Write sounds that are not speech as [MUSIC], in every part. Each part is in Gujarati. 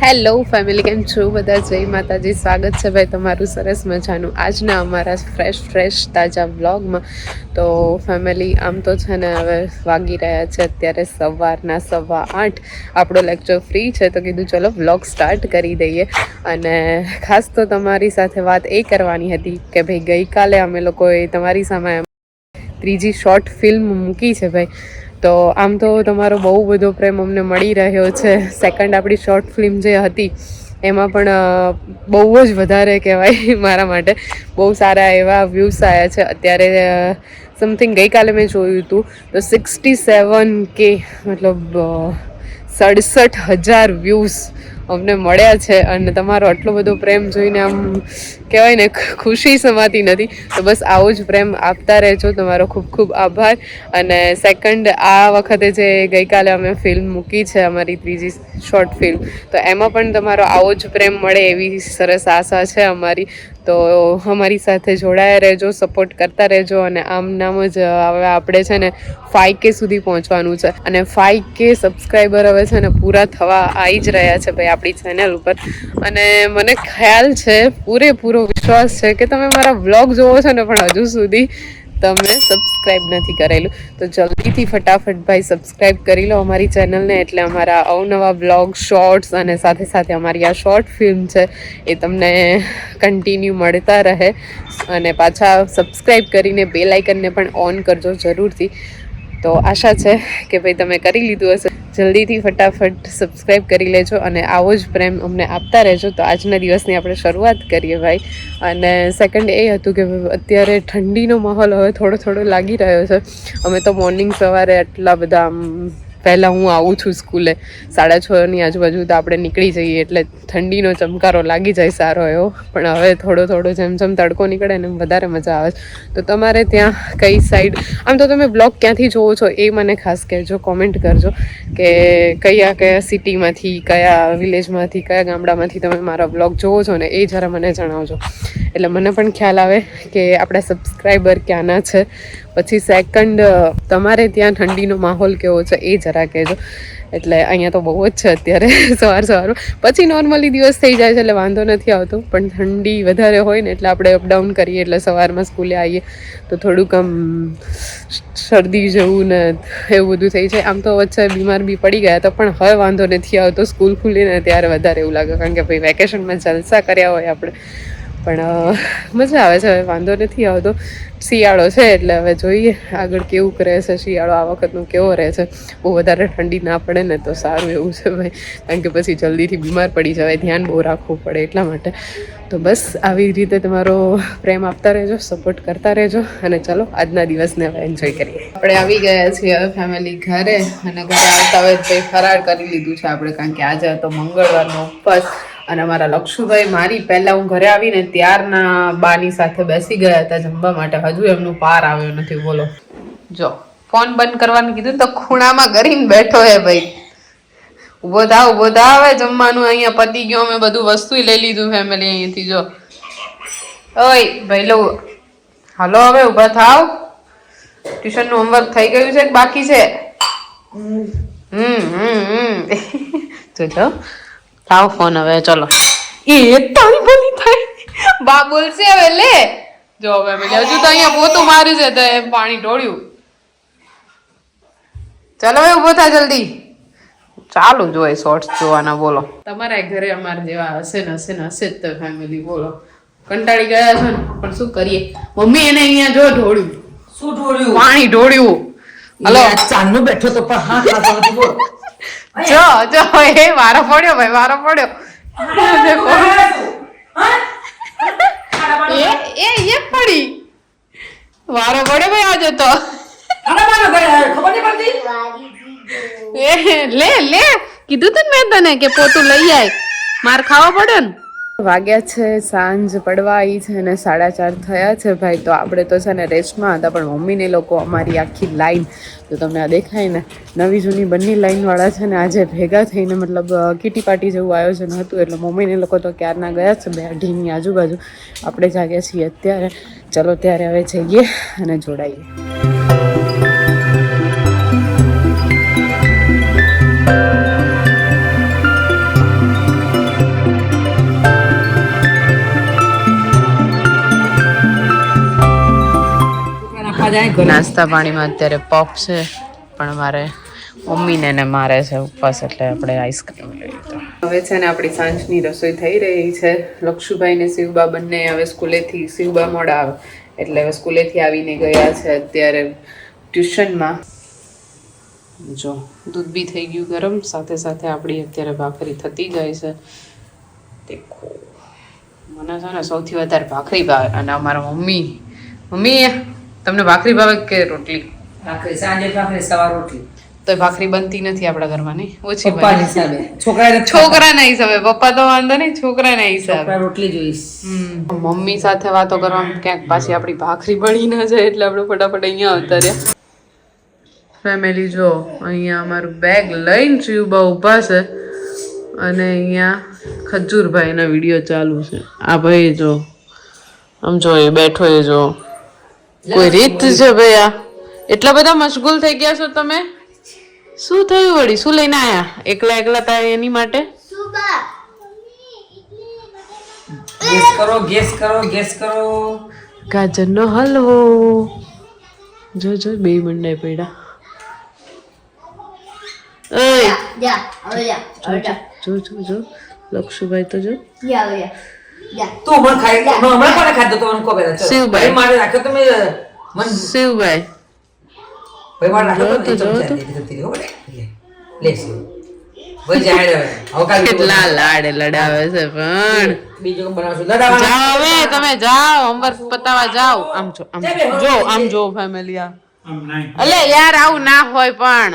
હેલો, ફેમિલી કેમ છો? બધા જય માતાજી. સ્વાગત છે ભાઈ તમારું સરસ મજાનું આજના અમારા ફ્રેશ ફ્રેશ, તાજા વ્લોગમાં. તો ફેમિલી, આમ તો છે ને હવે વાગી રહ્યા છે અત્યારે સવારના સવા આઠ. આપણો લેક્ચર ફ્રી છે તો કીધું ચલો વ્લોગ સ્ટાર્ટ કરી દઈએ. અને ખાસ તો તમારી સાથે વાત એ કરવાની હતી કે ભાઈ ગઈકાલે અમે લોકોએ તમારી સામે ત્રીજી શોર્ટ ફિલ્મ મૂકી છે ભાઈ. તો આમ તો તમારો બહુ બધો પ્રેમ અમને મળી રહ્યો છે. સેકન્ડ આપણી શોર્ટ ફિલ્મ જે હતી, એમાં પણ બહુ જ વધારે કહેવાય [LAUGHS] મારા માટે. બહુ સારા એવા વ્યૂઝ આવ્યા છે. અત્યારે સમથિંગ ગઈકાલે મેં જોયું હતું. તો સિક્સટી સેવન કે મતલબ સડસઠ હજાર વ્યૂઝ અમને મળ્યા છે અને તમારો આટલો બધો પ્રેમ જોઈને આમ કહેવાય ને ખુશી સમાતી નથી. તો બસ આવો જ પ્રેમ આપતા રહેજો. તમારો ખૂબ ખૂબ આભાર. અને સેકન્ડ આ વખતે જે ગઈકાલે અમે ફિલ્મ મૂકી છે અમારી ત્રીજી શોર્ટ ફિલ્મ તો એમાં પણ તમારો આવો જ પ્રેમ મળે એવી સરસ આશા છે અમારી. તો અમારી સાથે જોડાયા રહેજો સપોર્ટ કરતા રહેજો અને આમ નામ જ હવે આપણે છે ને ફાઈવ કે સુધી પહોંચવાનું છે. અને ફાઈવ કે સબસ્ક્રાઈબર હવે છે ને પૂરા થવા આવી જ રહ્યા છે ભાઈ આપણી ચેનલ ઉપર. અને મને ખ્યાલ છે, પૂરેપૂરો વિશ્વાસ છે કે તમે મારા વ્લોગ જોવો છો ને પણ હજુ સુધી તમે સબસ્ક્રાઈબ નથી કરેલું, તો જલ્દીથી ફટાફટ ભાઈ સબસ્ક્રાઈબ કરી લો અમારી ચેનલને એટલે અમારા અવનવા બ્લોગ શોર્ટ્સ અને સાથે સાથે અમારી આ શોર્ટ ફિલ્મ છે, એ તમને કન્ટિન્યુ મળતા રહે. અને પાછા સબસ્ક્રાઈબ કરીને બે લાઇકનને પણ ઓન કરજો જરૂરથી. તો આશા છે કે ભાઈ તમે કરી લીધું હશે. જલ્દીથી ફટાફટ સબસ્ક્રાઈબ કરી લેજો અને આવો જ પ્રેમ અમને આપતા રહેજો. તો આજના દિવસની આપણે શરૂઆત કરીએ ભાઈ. અને સેકન્ડ એ હતું કે અત્યારે ઠંડીનો માહોલ હવે થોડો થોડો લાગી રહ્યો છે. અમે તો મોર્નિંગ સવારે આટલા બધા, આમ પહેલાં હું આવું છું સ્કૂલે. સાડા છની આજુબાજુ તો આપણે નીકળી જઈએ એટલે ઠંડીનો ચમકારો લાગી જાય સારો એવો. પણ હવે થોડો થોડો જેમ જેમ તડકો નીકળે ને વધારે મજા આવે તો તમારે ત્યાં કઈ સાઈડ આમ તો તમે બ્લોગ ક્યાંથી જોવો છો એ મને ખાસ કહેજો કોમેન્ટ કરજો કે કયા કયા સિટીમાંથી કયા વિલેજમાંથી કયા ગામડામાંથી તમે મારા બ્લોગ જોવો છો ને એ જરા મને જણાવજો. એટલે મને પણ ખ્યાલ આવે કે આપણા સબસ્ક્રાઈબર ક્યાંના છે. પછી સેકન્ડ તમારે ત્યાં ઠંડીનો માહોલ કેવો છે એ જરા કહેજો. એટલે અહીંયા તો બહુ જ છે અત્યારે [LAUGHS] સવાર સવારમાં. પછી નોર્મલી દિવસ થઈ જાય છે એટલે વાંધો નથી આવતો. પણ ઠંડી વધારે હોય ને એટલે આપણે અપડાઉન કરીએ એટલે સવારમાં સ્કૂલે આવીએ તો થોડુંક આમ શરદી જેવું ને એવું બધું થઈ જાય. આમ તો વચ્ચે બીમાર બી પડી ગયા તો પણ હવે વાંધો નથી આવતો. સ્કૂલ ખુલીને ત્યારે વધારે એવું લાગે. કારણ કે ભાઈ વેકેશનમાં જલસા કર્યા હોય આપણે. પણ મજા આવે છે. હવે વાંધો નથી આવતો. શિયાળો છે એટલે હવે જોઈએ આગળ કેવું કરે છે શિયાળો આ વખતનું કેવો રહે છે બહુ વધારે ઠંડી ના પડે ને તો સારું એવું છે ભાઈ. કારણ કે પછી જલ્દીથી બીમાર પડી જવાય. ધ્યાન બહુ રાખવું પડે એટલા માટે. તો બસ આવી રીતે તમારો પ્રેમ આપતા રહેજો સપોર્ટ કરતા રહેજો અને ચલો, આજના દિવસને હવે એન્જોય કરીએ. આપણે આવી ગયા છીએ હવે ફેમિલી ઘરે અને ઘરે આવતા હવે ફરાર કરી લીધું છે આપણે. કારણ કે આજે હતો મંગળવારનો ઉપવાસ. અને અમારા લક્ષુભાઈ મારી પહેલા હું ઘરે આવીને ત્યારના બાની સાથે બેસી ગયા હતા જમવા માટે. હજુ એમનું પાર આવ્યો નથી. બોલો. જો ફોન બંધ કરવાનું કીધું તો ખૂણામાં કરીને બેઠો હે ભાઈ. ઊભો થાવ ઊભો થા હવે જમવાનું અહીંયા પતી ગયો. અમે બધું વસ્તુ લઈ લીધું ફેમિલી અહીંયાથી જો. ઓય ભાઈ લો. હાલો હવે ઊભા થાવ. ટ્યુશનનું હોમવર્ક થઈ ગયું છે કે બાકી છે? હમ હમ હમ. [LAUGHS] જોજો. લાવો ફોન હવે ચલો. એ તારી બોલી થાય. બા બોલશે હવે લે. જો હવે મેં હજુ તો અહીંયા પોતું માર્યું છે તો એમ પાણી ઢોળ્યું. ચાલો હવે ઊભો થા જલ્દી. ચાલુ જોઈએ શોર્ટ્સ જોવાના બોલો. તમારા ઘરે અમારા જેવા હશે ને હશે ને હશે જ તો ફેમિલી બોલો. કંટાળી ગયા છો ને? પણ શું કરીએ? મમ્મી એને અહીંયા જો ઢોળ્યું. શું ઢોળ્યું? પાણી ઢોળ્યું. હલો. ચાંદનો બેઠો તો પણ હા હા બોલ. જો જો એ વારો પડ્યો ભાઈ વારો પડ્યો. એ એ એ પડી. વારો પડ્યો ભાઈ આજે તો. લે લે. કીધું તું મેં તને કે પોતું લઈ આય. માર ખાવા પડે ને? વાગ્યા છે, સાંજ પડવા આવી છે અને સાડા ચાર થયા છે. ભાઈ, તો આપણે તો છે ને રેસ્ટમાં હતા, પણ મમ્મીને લોકો અમારી આખી લાઈન, તો તમને આ દેખાય ને, નવી જૂની બંને લાઈનવાળા છે ને આજે ભેગા થઈને મતલબ કીટી પાર્ટી જેવું આયોજન હતું, એટલે મમ્મીને લોકો તો ક્યારના ગયા છે, બે અઢીની આજુબાજુ. આપણે જાગ્યા છીએ અત્યારે. ચલો, ત્યારે હવે જઈએ અને જોડાઈએ. નાસ્તા પાણીમાં અત્યારે પોપ છે પણ મારે મમ્મીને ને મારે છે ઉપવાસ એટલે આપણે આઈસ્ક્રીમ લઈ લીધો. હવે છે ને આપણી સાંજની રસોઈ થઈ રહી છે. લક્ષુભાઈ ને શિવબા બંને હવે સ્કૂલેથી શિવબા મોડા આવે એટલે હવે સ્કૂલેથી આવીને ગયા છે અત્યારે ટ્યુશનમાં. જો દૂધ બી થઈ ગયું ગરમ સાથે સાથે આપણી અત્યારે ભાખરી થતી જાય છે. દેખો મને છે ને સૌથી વધારે ભાખરી ભાવે અને અમારા મમ્મી મમ્મી તમને ભાખરી ભાવે કે રોટલી? ભાખરી સાંજે ભાખરી સવાર રોટલી. તો ભાખરી બનતી નથી આપણા ઘરમાં નહીં? ઓછી પપ્પા હિસાબે. છોકરા છોકરાના હિસાબે. પપ્પા તો વાંધો નહીં છોકરાના હિસાબે. રોટલી જોઈશ. મમ્મી સાથે વાતો કરવામાં ક્યાંક પાછી આપણી ભાખરી બળી ન જાય એટલે આપણે ફટાફટ અહીંયા આવતા રહ્યા. ફેમિલી જો અહીંયા અમારું બેગ લઈને શિવબા ઊભા છે. અને અહીંયા ખજૂરભાઈના વીડિયો ચાલુ છે. આ ભાઈ જો આમ જો એ બેઠો એ જો. કોઈ રીત છે ભાઈ આ? એટલા બધા મશગુલ થઈ ગયા છો તમે? શું થયું વળી? શું લઈને આયા? એકલા એકલા તા એની માટે? ગેસ કરો ગેસ કરો ગેસ કરો. ગાજરનો હલવો. જો જો બે મંડાઈ પડ્યા. ઓય. જા જા જો જો. જો લક્ષુભાઈ તો જો. યા જા. તું હમણાં ખાઈ હમણાં હમણાં કોને ખાધો તો મને કહો શિવભાઈ. મારે રાખ્યો તમે મન શિવભાઈ. ભાઈ મારે રાખ્યો તો જો તો, નહીં, ચમચા દે, દીધી, ખબર છે? લે, લે શિવ. ભાઈ જાય હવે. હવે કેટલા લાડ લડાવે છે પણ. બીજું બનાવશું? લડાવવાના. જાઓ હવે તમે જાઓ હોમવર્ક પતાવા જાઓ. આમ જો આમ જો આમ જો ફેમિલી આ. અલે યાર આવું ના હોય પણ?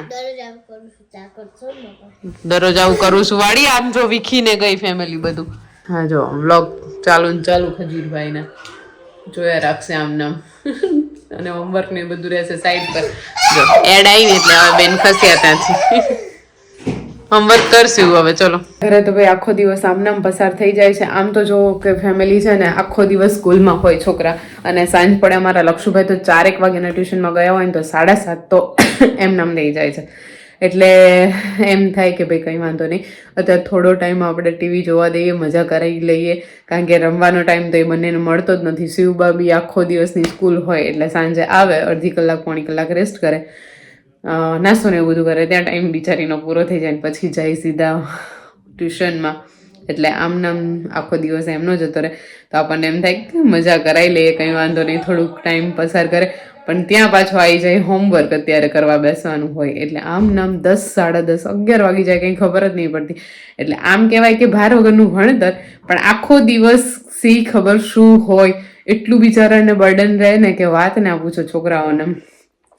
દરરોજ આવું કરું છું વાળી આમ જો વિખીને ગઈ ફેમિલી બધું. હા જો વ્લોગ ચાલુ ને ચાલુ ખજૂરભાઈ જોયા રાખશે આમ નામ. અને હોમવર્ક ને બધું રહેશે સાઈડ પર. જો એડ આવી એટલે હવે બેન ખસ્યા ત્યાંથી. હોમવર્ક કરશું હવે, ચલો. ઘરે તો ભાઈ આખો દિવસ આમનામ પસાર થઈ જાય છે. આમ તો જો કે ફેમિલી છે ને આખો દિવસ સ્કૂલમાં હોય છોકરા. અને સાંજ પડે અમારા લક્ષુભાઈ તો ચારેક વાગ્યાના ટ્યુશનમાં ગયા હોય ને તો સાડા સાત તો [COUGHS] એમ નામ થઈ જાય છે. એટલે એમ થાય કે ભાઈ કંઈ વાંધો નહીં. અત્યારે થોડો ટાઈમ આપણે ટીવી જોવા દઈએ, મજા કરાવી લઈએ. કારણ કે રમવાનો ટાઈમ તો એ બંનેને મળતો જ નથી. શિવબા બી આખો દિવસની સ્કૂલ હોય એટલે સાંજે આવે, અડધી કલાક, પોણી કલાક રેસ્ટ કરે. નાસ્તો ને એવું બધું કરે. ત્યાં ટાઈમ બિચારીનો પૂરો થઈ જાય પછી જાય સીધા ટ્યુશનમાં એટલે આમ નામ આખો દિવસ એમનો જતો રહે. તો આપણને એમ થાય કે મજા કરાવી લઈએ, કંઈ વાંધો નહીં. થોડુંક ટાઈમ પસાર કરે. પણ ત્યાં પાછો આવી જાય હોમવર્ક અત્યારે કરવા બેસવાનું હોય. એટલે આમ નામ દસ, સાડા દસ, અગિયાર વાગી જાય, કંઈ ખબર જ નહીં પડતી. એટલે આમ કહેવાય કે ભાર વગરનું ભણતર, પણ આખો દિવસ સી ખબર શું હોય, એટલું બિચારાને બર્ડન રહે ને કે વાત ના પૂછો છોકરાઓને.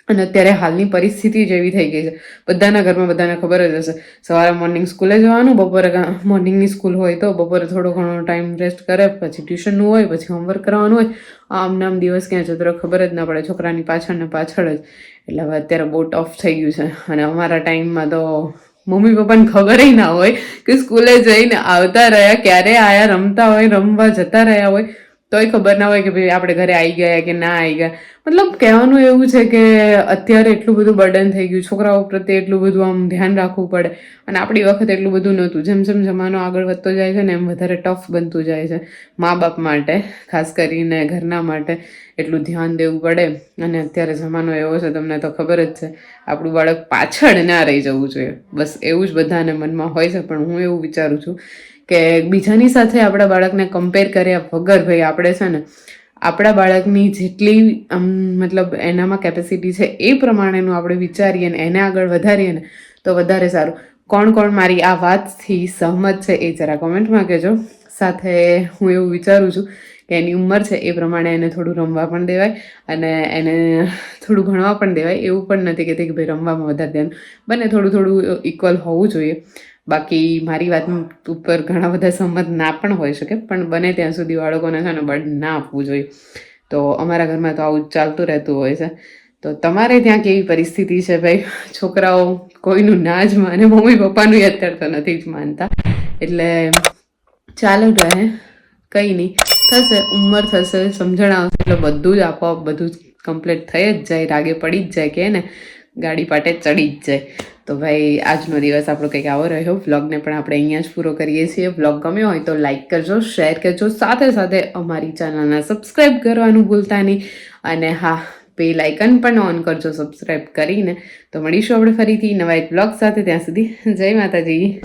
અને અત્યારે હાલની પરિસ્થિતિ જ એવી થઈ ગઈ છે. બધાના ઘરમાં બધાને ખબર જ હશે. સવારે મોર્નિંગ સ્કૂલે જવાનું, બપોરે મોર્નિંગની સ્કૂલ હોય તો બપોરે થોડો ઘણો ટાઈમ રેસ્ટ કરે, પછી ટ્યુશનનું હોય, પછી હોમવર્ક કરવાનું હોય. આમ નામ દિવસ ક્યાં જતો ખબર જ ના પડે. છોકરાની પાછળ ને પાછળ જ. એટલે હવે અત્યારે બહુ ટફ થઈ ગયું છે. અને અમારા ટાઈમમાં તો મમ્મી પપ્પાને ખબર ના હોય કે સ્કૂલે જઈને આવતા રહ્યા, ક્યારે આયા, રમતા હોય, રમવા જતા રહ્યા હોય. તોય ખબર ના હોય કે ભાઈ આપણે ઘરે આવી ગયા કે ના આવી ગયા. મતલબ કહેવાનું એવું છે કે અત્યારે એટલું બધું બર્ડન થઈ ગયું, છોકરાઓ પ્રત્યે એટલું બધું આમ ધ્યાન રાખવું પડે. અને આપણી વખત એટલું બધું નહોતું. જેમ જેમ જમાનો આગળ વધતો જાય છે ને એમ વધારે ટફ બનતું જાય છે. મા બાપ માટે, ખાસ કરીને ઘરના માટે એટલું ધ્યાન દેવું પડે. અને અત્યારે જમાનો એવો છે, તમને તો ખબર જ છે. આપણું બાળક પાછળ ના રહી જવું જોઈએ. બસ એવું જ બધાને મનમાં હોય છે, પણ હું એવું વિચારું છું કે બીજાની સાથે આપણા બાળકને કમ્પેર કર્યા વગર ભાઈ આપણે છે ને, આપણા બાળકની જેટલી આમ મતલબ એનામાં કેપેસિટી છે એ પ્રમાણેનું આપણે વિચારીએ ને એને આગળ વધારીએ ને, તો વધારે સારું. કોણ કોણ મારી આ વાતથી સહમત છે એ જરા કોમેન્ટમાં કહેજો. સાથે હું એવું વિચારું છું કે એની ઉંમર છે એ પ્રમાણે એને થોડું રમવા પણ દેવાય અને એને થોડું ભણવા પણ દેવાય. એવું પણ નથી કહેતી કે ભાઈ રમવામાં વધારે ધ્યાન બને, થોડું થોડું ઇક્વલ હોવું જોઈએ. બાકી મારી વાત ઉપર ઘણા બધા સંમત ના પણ હોઈ શકે, પણ બને ત્યાં સુધી બાળકોને છે ને બળ ના આપવું જોઈએ. તો અમારા ઘરમાં તો આવું ચાલતું રહેતું હોય છે. તો તમારે ત્યાં કેવી પરિસ્થિતિ છે ભાઈ? છોકરાઓ કોઈનું ના જ માને, મમ્મી પપ્પાનું અત્યારે તો નથી જ માનતા. એટલે ચાલુ રહે કંઈ નહીં. થશે, ઉંમર થશે સમજણ આવશે એટલે બધું જ આપોઆપ બધું જ કમ્પ્લીટ થઈ જ જાય, રાગે પડી જ જાય, કે ને, ગાડી પાટે ચડી જ જાય. તો ભાઈ, આજનો દિવસ આપણો કંઈક આવો રહ્યો. વ્લોગને પણ આપણે અહીંયા જ પૂરો કરીએ છીએ. વ્લોગ ગમ્યો હોય તો લાઈક કરજો, શેર કરજો. સાથે સાથે અમારી ચેનલને સબસ્ક્રાઈબ કરવાનું ભૂલતા નહીં. અને હા બેલ આઇકન પણ ઓન કરજો સબસ્ક્રાઈબ કરીને. તો મળીશું આપણે ફરીથી નવા એક બ્લોગ સાથે. ત્યાં સુધી જય માતાજી.